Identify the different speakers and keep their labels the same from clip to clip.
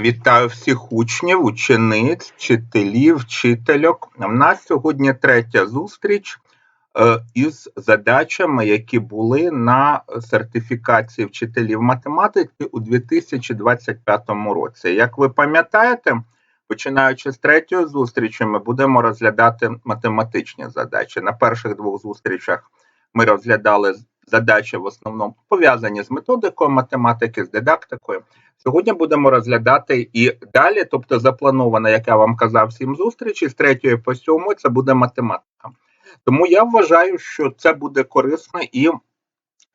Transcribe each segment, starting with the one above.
Speaker 1: Вітаю всіх учнів, учениць, вчителів, вчительок. У нас сьогодні третя зустріч е, із задачами, які були на сертифікації вчителів математики у 2025 році. Як ви пам'ятаєте, починаючи з третьої зустрічі, ми будемо розглядати математичні задачі. На перших двох зустрічах ми розглядали задачі в основному пов'язані з методикою математики, з дидактикою. Сьогодні будемо розглядати і далі, тобто заплановано, як я вам казав, сім зустрічей з третьої по сьомої це буде математика. Тому я вважаю, що це буде корисно і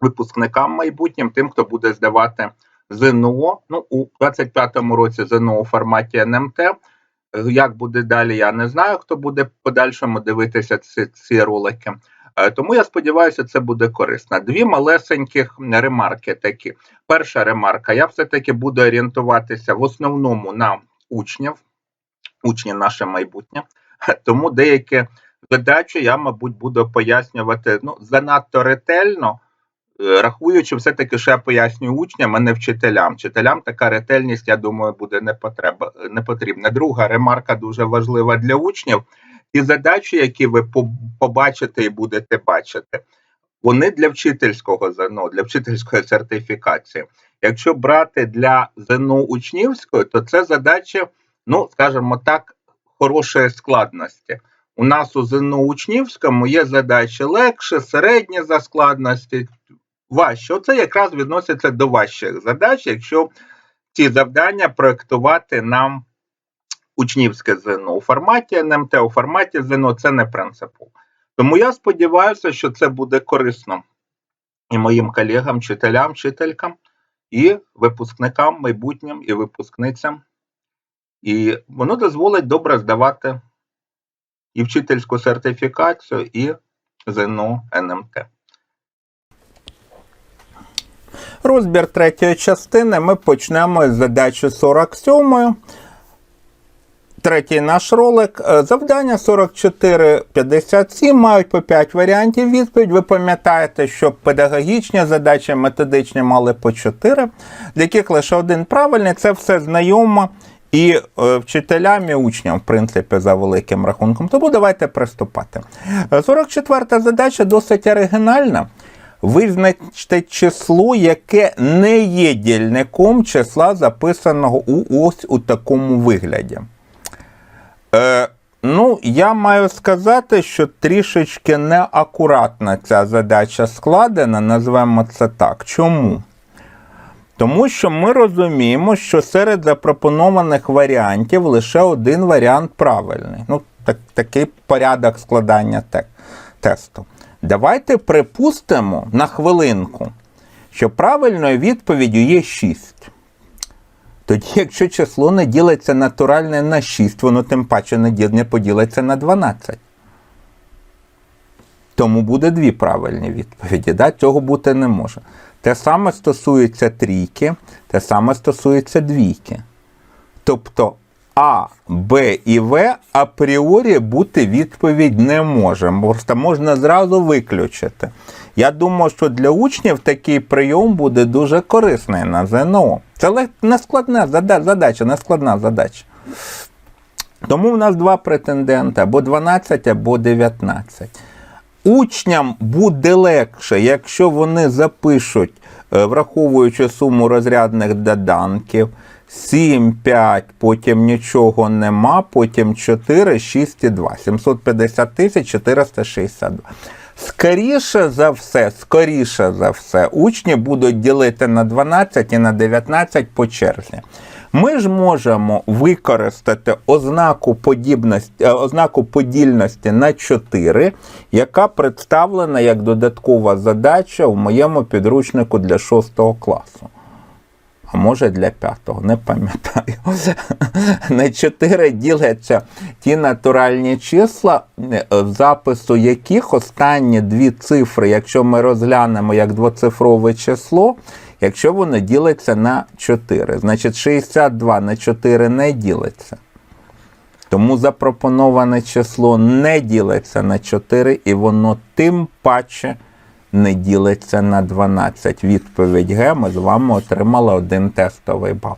Speaker 1: випускникам майбутнім, тим, хто буде здавати ЗНО. Ну, у 25-му році ЗНО у форматі НМТ. Як буде далі, я не знаю, хто буде в подальшому дивитися ці, ці ролики. Е, Тому я сподіваюся, це буде корисно. Дві малесеньких ремарки такі. Перша ремарка: я все-таки буду орієнтуватися в основному на учнів, учні наше майбутнє. Тому деякі задачі я, мабуть, буду пояснювати ну, занадто ретельно, е, рахуючи, все-таки, що я пояснюю учням, а не вчителям. Вчителям така ретельність, я думаю, буде не потрібна. Друга ремарка дуже важлива для учнів. Ті задачі, які ви побачите і будете бачити, вони для вчительського ЗНО, для вчительської сертифікації. Якщо брати для ЗНО учнівської, то це задачі, ну, скажімо так, хорошої складності. У нас у ЗНО учнівському є задачі легше, середні за складності, важче. Оце якраз відноситься до важчих задач, якщо ці завдання проєктувати нам учнівське ЗНО у форматі НМТ, у форматі ЗНО це не принципово. Тому я сподіваюся, що це буде корисно і моїм колегам, вчителям, вчителькам, і випускникам, майбутнім, і випускницям. І воно дозволить добре здавати і вчительську сертифікацію, і ЗНО НМТ.
Speaker 2: Розбір третьої частини ми почнемо з задачі 47. Третій наш ролик. Е, Завдання 4457 мають по 5 варіантів відповідь. Ви пам'ятаєте, що педагогічні задачі, методичні мали по 4, з яких лише один правильний. Це все знайомо і е, вчителям, і учням, в принципі, за великим рахунком. Тому давайте приступати. 44 та задача досить оригінальна. Визначте число, яке не є дільником числа, записаного у ось у такому вигляді. Е, Ну, я маю сказати, що трішечки неакуратна ця задача складена, назвемо це так. Чому? Тому що ми розуміємо, що серед запропонованих варіантів лише один варіант правильний. Ну, так, Такий порядок складання те, тесту. Давайте припустимо на хвилинку, що правильною відповіддю є 6. Тоді, якщо число не ділиться натуральне на 6, воно тим паче не, поділиться на 12. Тому буде дві правильні відповіді. Да? Цього бути не може. Те саме стосується трійки, те саме стосується двійки. Тобто А, Б і В апріорі бути відповідь не може. Просто можна зразу виключити. Я думаю, що для учнів такий прийом буде дуже корисний на ЗНО. Це не складна задача, не складна задача. Тому в нас два претенденти або 12, або 19. Учням буде легше, якщо вони запишуть, е, враховуючи суму розрядних доданків, 7, 5, потім нічого нема, потім 4, 6 і 2. 750 тисяч 462. Скоріше за все, скоріше за все, учні будуть ділити на 12 і на 19 по черзі. Ми ж можемо використати ознаку подібності, е, ознаку подільності на 4, яка представлена як додаткова задача в моєму підручнику для 6 класу а може для п'ятого, не пам'ятаю. На 4 діляться ті натуральні числа, е, запису яких останні дві цифри, якщо ми розглянемо як двоцифрове число, якщо воно ділиться на 4. Значить, 62 на 4 не ділиться. Тому запропоноване число не ділиться на 4, і воно тим паче не ділиться на 12. Відповідь Г. Ми з вами отримали один тестовий бал.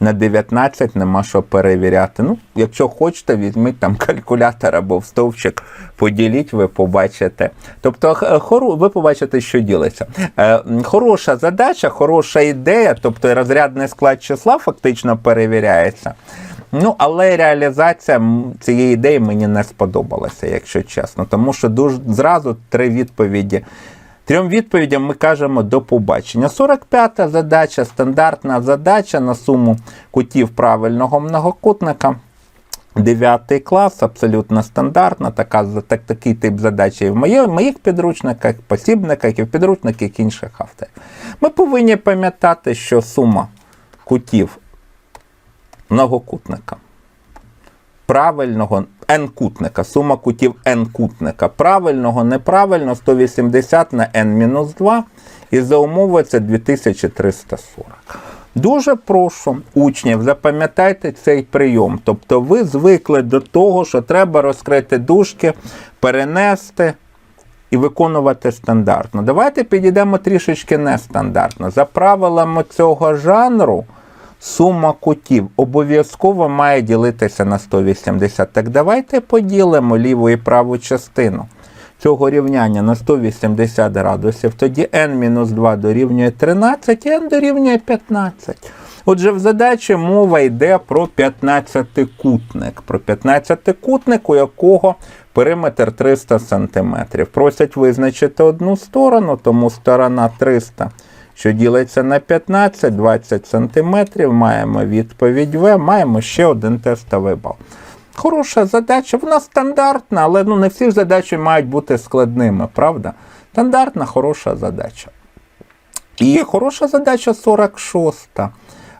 Speaker 2: На 19 нема що перевіряти. Ну, якщо хочете, візьміть там калькулятор або в стовпчик, поділіть, ви побачите. Тобто, ви побачите, що ділиться. Е, Хороша задача, хороша ідея, тобто розрядний склад числа фактично перевіряється. Ну, але реалізація цієї ідеї мені не сподобалася, якщо чесно. Тому що дуже зразу три відповіді. Трьом відповідям ми кажемо до побачення. 45-та задача, стандартна задача на суму кутів правильного многокутника. 9 клас, абсолютно стандартна, така, так, такий тип задачі і в в моїх підручниках, посібниках і в підручниках інших авторів. Ми повинні пам'ятати, що сума кутів многокутника правильного n-кутника, сума кутів n-кутника. Правильного, неправильно 180 на n-2 і за умови це 2340. Дуже прошу учнів, запам'ятайте цей прийом. Тобто ви звикли до того, що треба розкрити дужки, перенести і виконувати стандартно. Давайте підійдемо трішечки нестандартно. За правилами цього жанру сума кутів обов'язково має ділитися на 180. Так давайте поділимо ліву і праву частину цього рівняння на 180 градусів. Тоді n-2 дорівнює 13, і n дорівнює 15. Отже, в задачі мова йде про 15-кутник. Про 15-кутник, у якого периметр 300 см. Просять визначити одну сторону, тому сторона 300 що ділиться на 15, 20 см. Маємо відповідь В, маємо ще один тестовий бал. Хороша задача, вона стандартна, але ну, не всі задачі мають бути складними, правда? Стандартна, хороша задача. І хороша задача 46.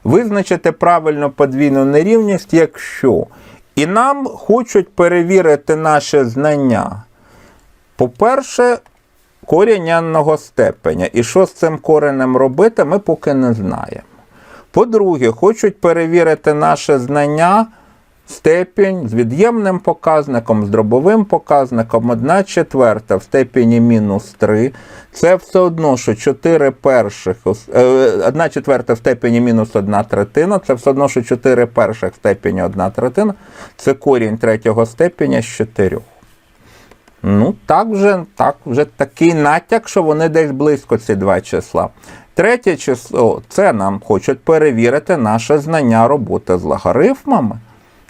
Speaker 2: Визначити правильно подвійну нерівність, якщо. І нам хочуть перевірити наше знання. По-перше, корінь степеня. І що з цим коренем робити, ми поки не знаємо. По-друге, хочуть перевірити наше знання степінь з від'ємним показником, з дробовим показником 1 четверта в степені мінус 3. Це все одно, що 4 перших, 1 четверта в степені мінус 1 третина, це все одно, що 4 перших в степені 1 третина, це корінь третього степеня з 4. Ну, так вже, так, вже такий натяк, що вони десь близько ці два числа. Третє число це нам хочуть перевірити наше знання роботи з логарифмами.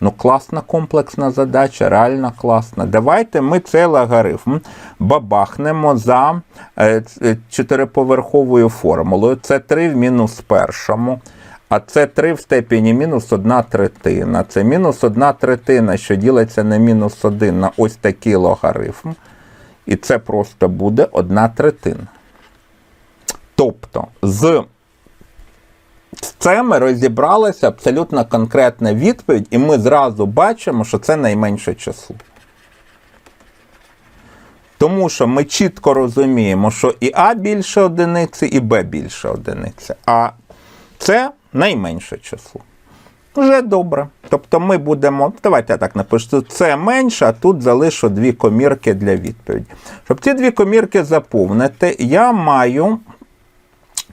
Speaker 2: Ну, класна комплексна задача, реально класна. Давайте ми цей логарифм бабахнемо за е, ц- чотириповерховою формулою. Це 3 в мінус першому. А це 3 в степені мінус 1 третина. Це мінус 1 третина, що ділиться на мінус 1 на ось такий логарифм. І це просто буде 1 третина. Тобто, з це ми розібралися абсолютно конкретна відповідь, і ми зразу бачимо, що це найменше число. Тому що ми чітко розуміємо, що і А більше одиниці, і Б більше одиниці. А це найменше число. Вже добре. Тобто ми будемо. Давайте я так напишу. Це менше, а тут залишу дві комірки для відповіді. Щоб ці дві комірки заповнити, я маю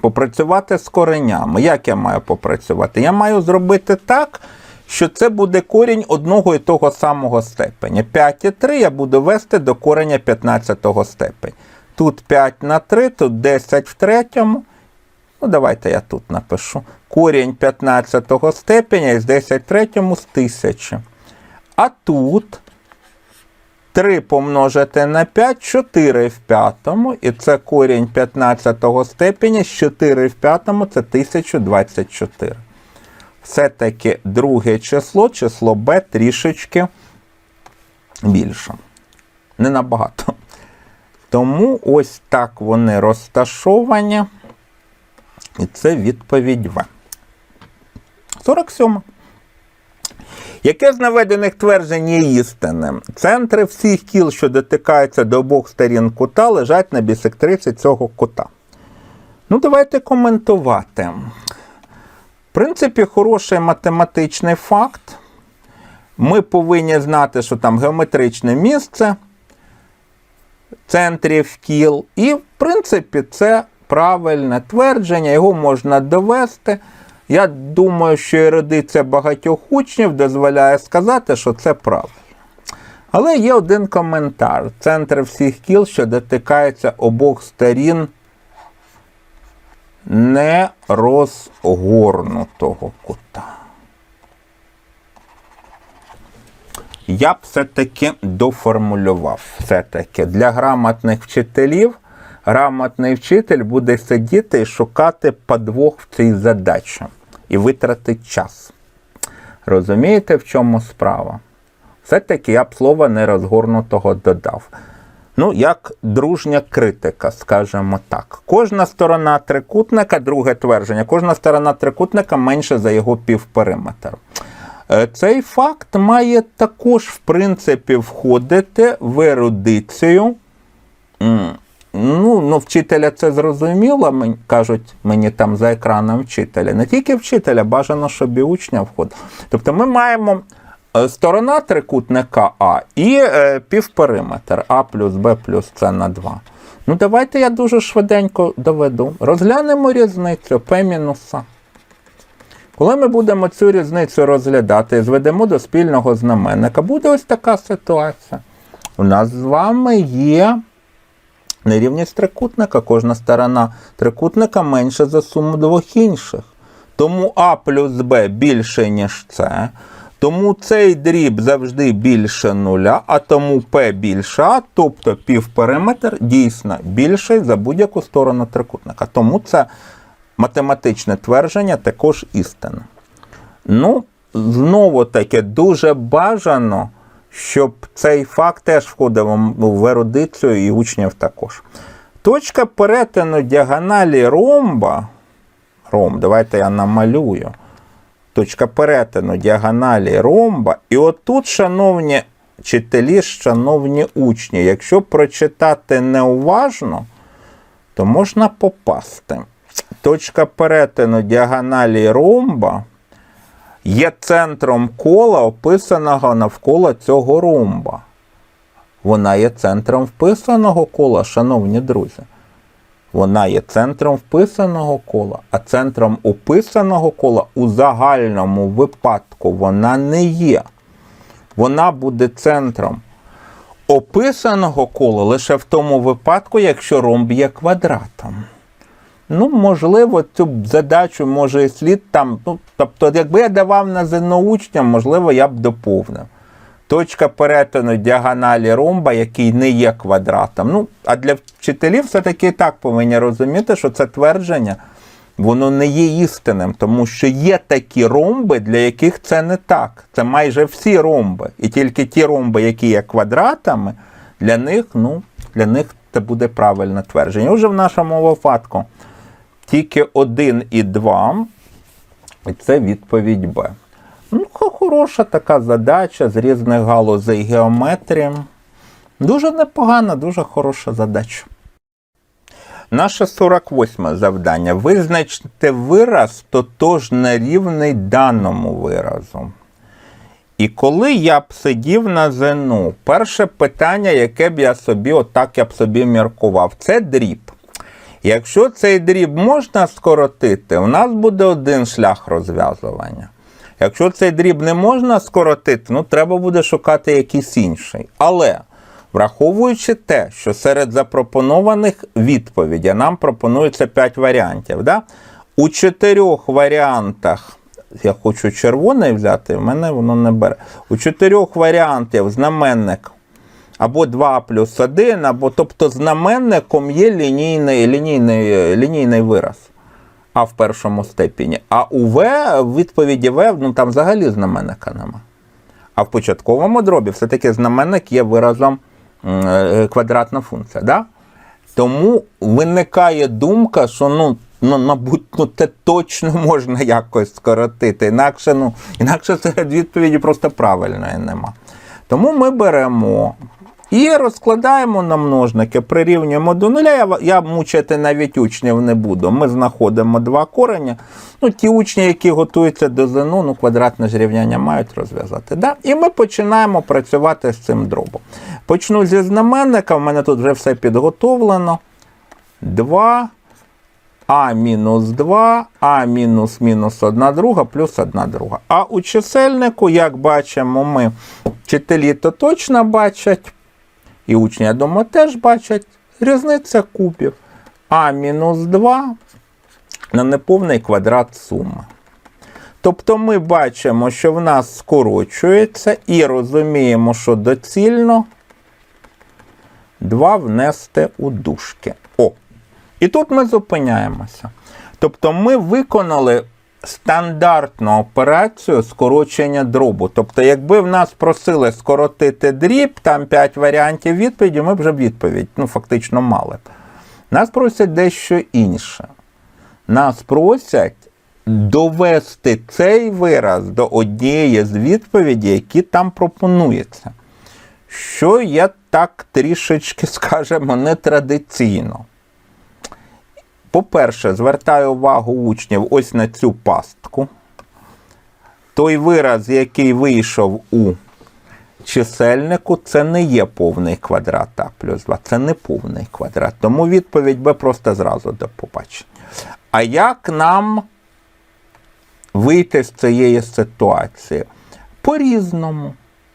Speaker 2: попрацювати з коренями. Як я маю попрацювати? Я маю зробити так, що це буде корінь одного і того самого степеня. 5 і 3 я буду вести до кореня 15 степеня. Тут 5 на 3, тут 10 в третьому. Ну, давайте я тут напишу. Корінь 15 степеня із 10 в третьому з 1000. А тут 3 помножити на 5, 4 в п'ятому, і це корінь 15 степеня, з 4 в п'ятому це 1024. Все-таки друге число, число b трішечки більше. Не набагато. Тому ось так вони розташовані. І це відповідь В. 47. Яке з наведених тверджень є істинним? Центри всіх кіл, що дотикаються до обох сторін кута, лежать на бісектриці цього кута. Ну, давайте коментувати. В принципі, хороший математичний факт. Ми повинні знати, що там геометричне місце центрів кіл. І, в принципі, це правильне твердження, його можна довести. Я думаю, що ерудиція багатьох учнів дозволяє сказати, що це правильно. Але є один коментар. Центр всіх кіл, що дотикається обох сторін нерозгорнутого кута. Я б все-таки доформулював. Все-таки для грамотних вчителів грамотний вчитель буде сидіти і шукати подвох в цій задачі і витратить час. Розумієте, в чому справа? Все-таки я б слова нерозгорнутого додав. Ну, як дружня критика, скажімо так. Кожна сторона трикутника, друге твердження, кожна сторона трикутника менше за його півпериметр. Е, Цей факт має також, в принципі, входити в ерудицію. Ну, ну, вчителя це зрозуміло, мені, кажуть мені там за екраном вчителя. Не тільки вчителя, бажано, щоб і учня входив. Тобто ми маємо е, сторона трикутника А і е, півпериметр А плюс Б плюс С на 2. Ну, давайте я дуже швиденько доведу. Розглянемо різницю П мінус А. Коли ми будемо цю різницю розглядати і зведемо до спільного знаменника, буде ось така ситуація. У нас з вами є нерівність трикутника. Кожна сторона трикутника менша за суму двох інших. Тому А плюс Б більше, ніж С. Тому цей дріб завжди більше нуля, а тому П більше А, тобто півпериметр дійсно більший за будь-яку сторону трикутника. Тому це математичне твердження також істина. Ну, знову таки, дуже бажано, щоб цей факт теж входив в ерудицію і учнів також. Точка перетину діагоналі ромба. Ромб, давайте я намалюю. Точка перетину діагоналі ромба. І отут, шановні вчителі, шановні учні, якщо прочитати неуважно, то можна попасти. Точка перетину діагоналі ромба є центром кола, описаного навколо цього ромба. Вона є центром вписаного кола, шановні друзі. Вона є центром вписаного кола, а центром описаного кола у загальному випадку вона не є. Вона буде центром описаного кола лише в тому випадку, якщо ромб є квадратом. Ну, можливо, цю задачу може і слід там. Ну, тобто, якби я давав на ЗНО учням, можливо, я б доповнив. Точка перетину діагоналі ромба, який не є квадратом. Ну, а для вчителів все-таки так повинні розуміти, що це твердження, воно не є істинним, тому що є такі ромби, для яких це не так. Це майже всі ромби. І тільки ті ромби, які є квадратами, для них, ну, для них це буде правильне твердження. Уже в нашому випадку тільки 1 і 2, і це відповідь Б. Ну, хороша така задача з різних галузей геометрії. Дуже непогана, дуже хороша задача. Наше 48 завдання. Визначте вираз тотожно рівний даному виразу. І коли я б сидів на ЗНО, перше питання, яке б я собі, отак я б собі міркував, це дріб. Якщо цей дріб можна скоротити, у нас буде один шлях розв'язування. Якщо цей дріб не можна скоротити, ну треба буде шукати якийсь інший. Але враховуючи те, що серед запропонованих відповідей нам пропонується 5 варіантів. Да? У чотирьох варіантах, я хочу червоний взяти, в мене воно не бере. У чотирьох варіантів знаменник або 2 плюс 1, або тобто знаменником є лінійний, лінійний, лінійний вираз. А в першому степені. А у В в відповіді В ну там взагалі знаменника нема. А в початковому дробі все-таки знаменник є виразом е, квадратна функція. Да? Тому виникає думка, що ну, ну, мабуть, ну, це точно можна якось скоротити. Інакше, ну, інакше серед відповіді просто правильної нема. Тому ми беремо І розкладаємо на множники, прирівнюємо до нуля. Я, я мучити навіть учнів не буду. Ми знаходимо два корення. Ну, ті учні, які готуються до ЗНО, ну, квадратне ж мають розв'язати. Да? І ми починаємо працювати з цим дробом. Почну зі знаменника, в мене тут вже все підготовлено. 2 а мінус 2, а мінус мінус 1 друга плюс 1 друга. А у чисельнику, як бачимо, ми вчителі то точно бачать, і учні, я думаю, теж бачать різниця кубів. А мінус 2 на неповний квадрат суми. Тобто ми бачимо, що в нас скорочується, і розуміємо, що доцільно 2 внести у дужки. О! І тут ми зупиняємося. Тобто ми виконали стандартну операцію скорочення дробу. Тобто, якби в нас просили скоротити дріб, там 5 варіантів відповіді, ми б вже відповідь ну, фактично мали б. Нас просять дещо інше. Нас просять довести цей вираз до однієї з відповідей, які там пропонуються. Що є так трішечки, скажімо, нетрадиційно. По-перше, звертаю увагу учнів ось на цю пастку. Той вираз, який вийшов у чисельнику, це не є повний квадрат А плюс 2, це не повний квадрат. Тому відповідь Б просто зразу до побачення. А як нам вийти з цієї ситуації? По-різному.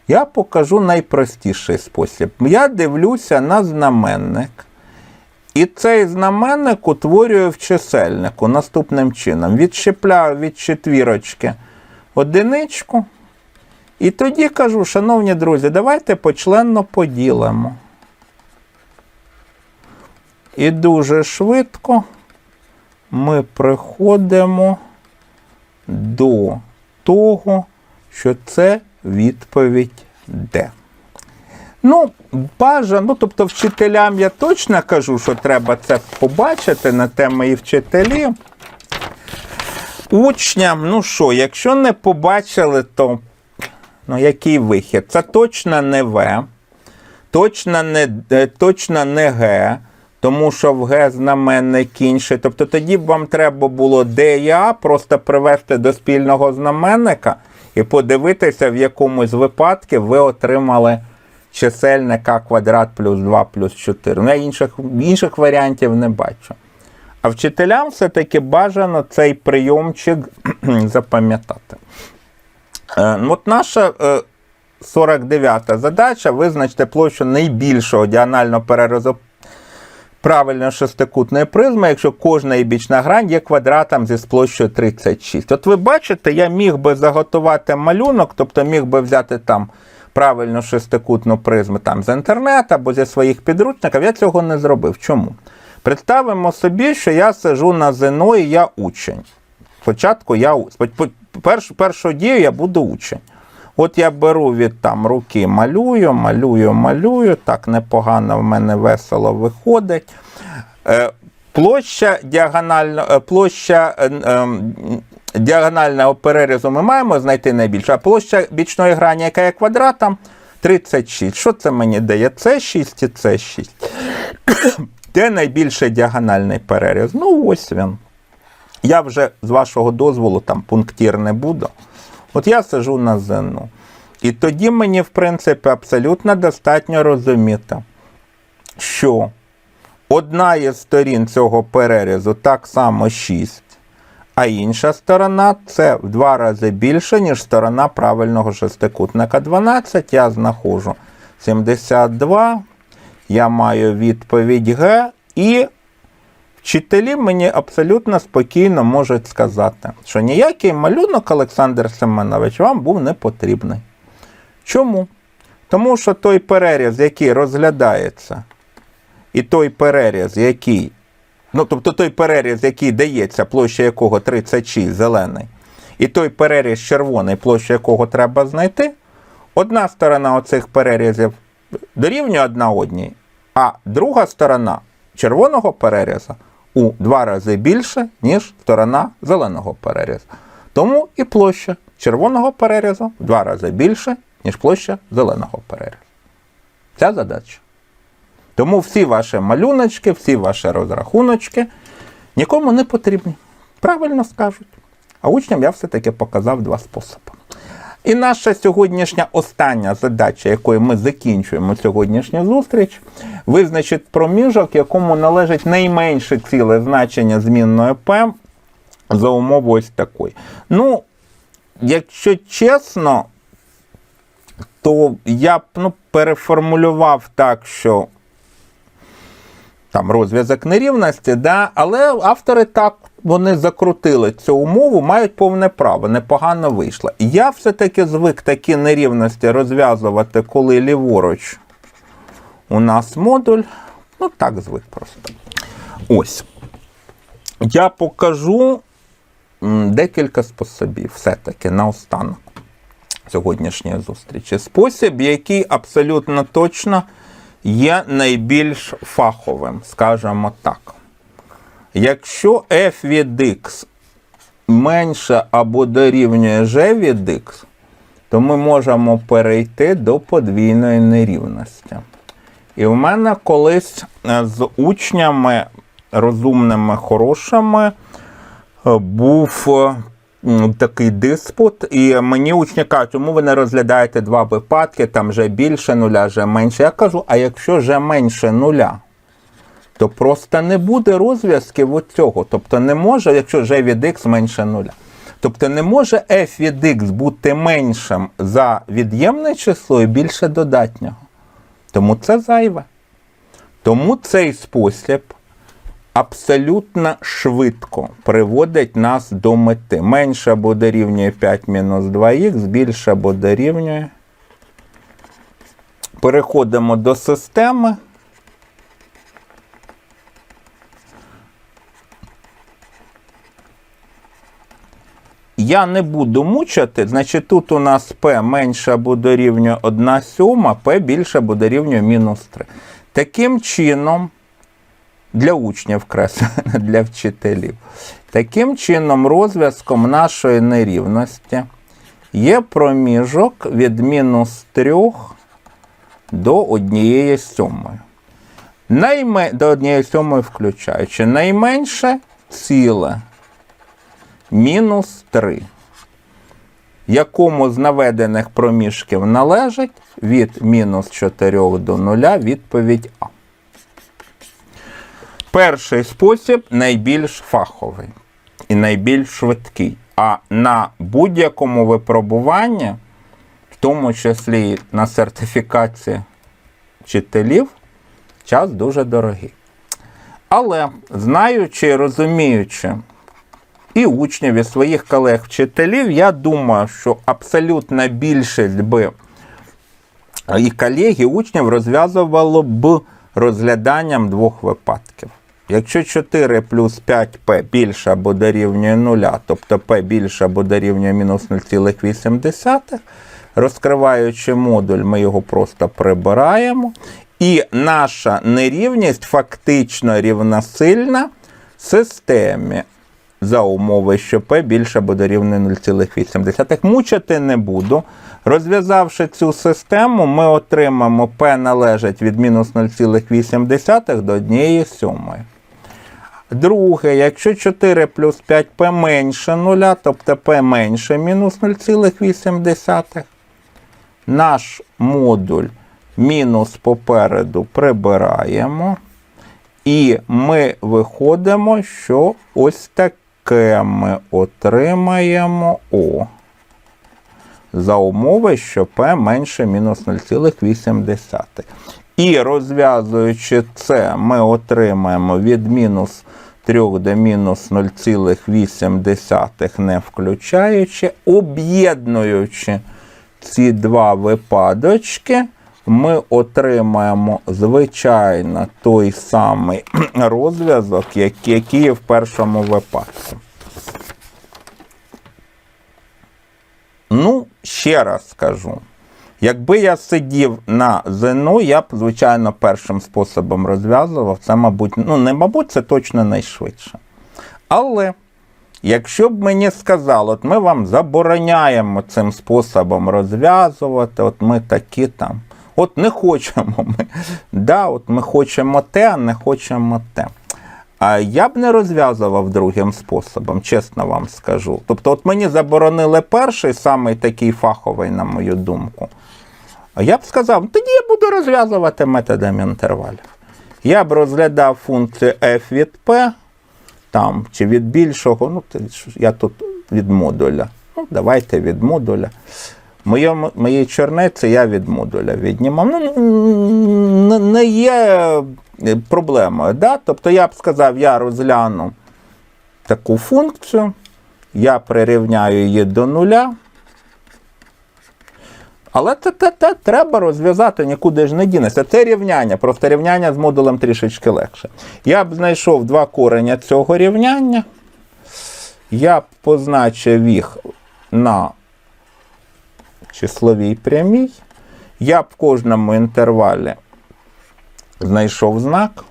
Speaker 2: Я покажу найпростіший спосіб. Я дивлюся на знаменник. І цей знаменник утворюю в чисельнику наступним чином. Відщепляю від четвірочки одиничку. І тоді кажу, шановні друзі, давайте почленно поділимо. І дуже швидко ми приходимо до того, що це відповідь Д. Ну, бажано, ну, тобто вчителям я точно кажу, що треба це побачити на те мої вчителі. Учням, ну що, якщо не побачили, то ну, який вихід? Це точно не В, точно не, е, точно не Г, тому що в Г знаменник інший. Тобто тоді б вам треба було Д і А просто привести до спільного знаменника і подивитися, в якомусь випадку ви отримали чисельник А квадрат плюс 2 плюс 4. Ну, я інших, інших варіантів не бачу. А вчителям все-таки бажано цей прийомчик запам'ятати. Е, ну, От наша е, 49-та задача визначити площу найбільшого діагонального перерозу правильно шестикутної призми, якщо кожна і бічна грань є квадратом зі площею 36. От ви бачите, я міг би заготувати малюнок, тобто міг би взяти там правильно шестикутну призму там з інтернету або зі своїх підручників. Я цього не зробив. Чому? Представимо собі, що я сижу на ЗНО і я учень. Спочатку я першу, першу дію я буду учень. От я беру від там руки, малюю, малюю, малюю. Так непогано в мене весело виходить. Е, площа, діагонально, е, площа е, е, діагонального перерізу ми маємо знайти найбільше. А площа бічної грані, яка є квадратом, 36. Що це мені дає? Це 6 і це 6. Де найбільший діагональний переріз? Ну, ось він. Я вже з вашого дозволу там пунктір не буду. От я сижу на ЗНО. І тоді мені, в принципі, абсолютно достатньо розуміти, що одна із сторін цього перерізу так само 6, а інша сторона це в два рази більше, ніж сторона правильного шестикутника 12. Я знаходжу 72, я маю відповідь Г, і вчителі мені абсолютно спокійно можуть сказати, що ніякий малюнок Олександр Семенович вам був не потрібний. Чому? Тому що той переріз, який розглядається, і той переріз, який, ну тобто той переріз, який дається, площа якого 36 зелений, і той переріз червоний, площа якого треба знайти, одна сторона оцих перерізів дорівнює одна одній, а друга сторона червоного переріза у два рази більше, ніж сторона зеленого перерізу. Тому і площа червоного перерізу в два рази більше, ніж площа зеленого перерізу. Ця задача. Тому всі ваші малюночки, всі ваші розрахуночки нікому не потрібні. Правильно скажуть. А учням я все-таки показав два способи. І наша сьогоднішня остання задача, якою ми закінчуємо сьогоднішню зустріч, визначить проміжок, якому належить найменше ціле значення змінної P за умови ось такої. Ну, якщо чесно, то я б ну, переформулював так, що там розв'язок нерівності, да, але автори так вони закрутили цю умову, мають повне право, непогано вийшло. Я все-таки звик такі нерівності розв'язувати, коли ліворуч у нас модуль. Ну, так звик просто. Ось. Я покажу декілька способів, все-таки наостанок сьогоднішньої зустрічі. Спосіб, який абсолютно точно є найбільш фаховим, скажімо так. Якщо f від x менше або дорівнює g від x, то ми можемо перейти до подвійної нерівності. І в мене колись е, з учнями розумними, хорошими е, був е, такий диспут, і мені учні кажуть, чому ви не розглядаєте два випадки, там вже більше нуля, вже менше. Я кажу, а якщо вже менше нуля, то просто не буде розв'язків от цього. Тобто не може, якщо g від x менше нуля. Тобто не може f від x бути меншим за від'ємне число і більше додатнього. Тому це зайве. Тому цей спосіб абсолютно швидко приводить нас до мети. Менше або дорівнює 5 мінус 2х, більше або дорівнює. Переходимо до системи. Я не буду мучити, значить тут у нас p менше або дорівнює 1 сьома, p більше або дорівнює мінус 3. Таким чином, для учнів краще, для вчителів. Таким чином, розв'язком нашої нерівності є проміжок від мінус 3 до 1 сьомої. Найме... До 1 сьомої включаючи найменше ціле мінус 3. Якому з наведених проміжків належить від мінус 4 до 0 відповідь А. Перший спосіб найбільш фаховий і найбільш швидкий. А на будь-якому випробуванні, в тому числі на сертифікації вчителів, час дуже дорогий. Але знаючи і розуміючи, і учнів, і своїх колег-вчителів, я думаю, що абсолютна більшість би і колег, і учнів розв'язувало б розгляданням двох випадків. Якщо 4 плюс 5p більше або дорівнює 0, тобто p більше або дорівнює мінус 0,8, розкриваючи модуль, ми його просто прибираємо. І наша нерівність фактично рівносильна системі за умови, що p більше або дорівнює 0,8. Мучити не буду. Розв'язавши цю систему, ми отримаємо p належить від мінус 0,8 до 1 сьомої. Друге, якщо 4 плюс 5p менше 0, тобто p менше мінус 0,8, наш модуль мінус попереду прибираємо. І ми виходимо, що ось таке ми отримаємо О. За умови, що P менше мінус 0,8. І розв'язуючи це, ми отримаємо від мінус 3 до мінус 0,8, не включаючи, об'єднуючи ці два випадочки, ми отримаємо, звичайно, той самий розв'язок, який є в першому випадку. Ну, ще раз скажу. Якби я сидів на ЗНО, я б, звичайно, першим способом розв'язував. Це, мабуть, ну, не мабуть, це точно найшвидше. Але якщо б мені сказали, от ми вам забороняємо цим способом розв'язувати, от ми такі там От не хочемо ми. Да, от ми хочемо те, а не хочемо те. А я б не розв'язував другим способом, чесно вам скажу. Тобто, от мені заборонили перший, самий такий фаховий, на мою думку. А я б сказав, тоді я буду розв'язувати методом інтервалів. Я б розглядав функцію f від p, там, чи від більшого, ну, я тут від модуля. Ну, давайте від модуля. В моєму, чорниці я від модуля віднімав. Ну, не, не є е, проблемою. Да? Тобто я б сказав, я розгляну таку функцію, я прирівняю її до нуля. Але це, це, це треба розв'язати, нікуди ж не дінеться. Це рівняння, просто рівняння з модулем трішечки легше. Я б знайшов два кореня цього рівняння. Я б позначив їх на числовій прямій. Я б в кожному інтервалі знайшов знак.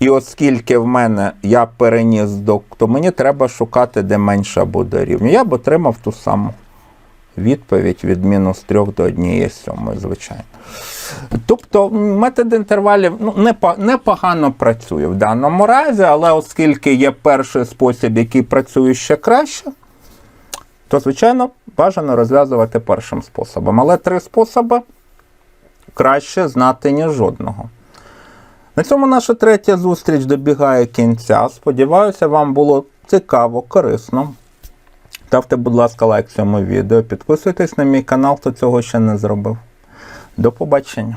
Speaker 2: І оскільки в мене я переніс до, то мені треба шукати, де менше або дорівнює. Я б отримав ту саму відповідь від мінус 3 до 1 сьомої, звичайно. Тобто метод інтервалів ну, непогано працює в даному разі, але оскільки є перший спосіб, який працює ще краще, то, звичайно, бажано розв'язувати першим способом. Але три способи краще знати, ніж жодного. На цьому наша третя зустріч добігає кінця. Сподіваюся, вам було цікаво, корисно. Ставте, будь ласка, лайк цьому відео, підписуйтесь на мій канал, хто цього ще не зробив. До побачення.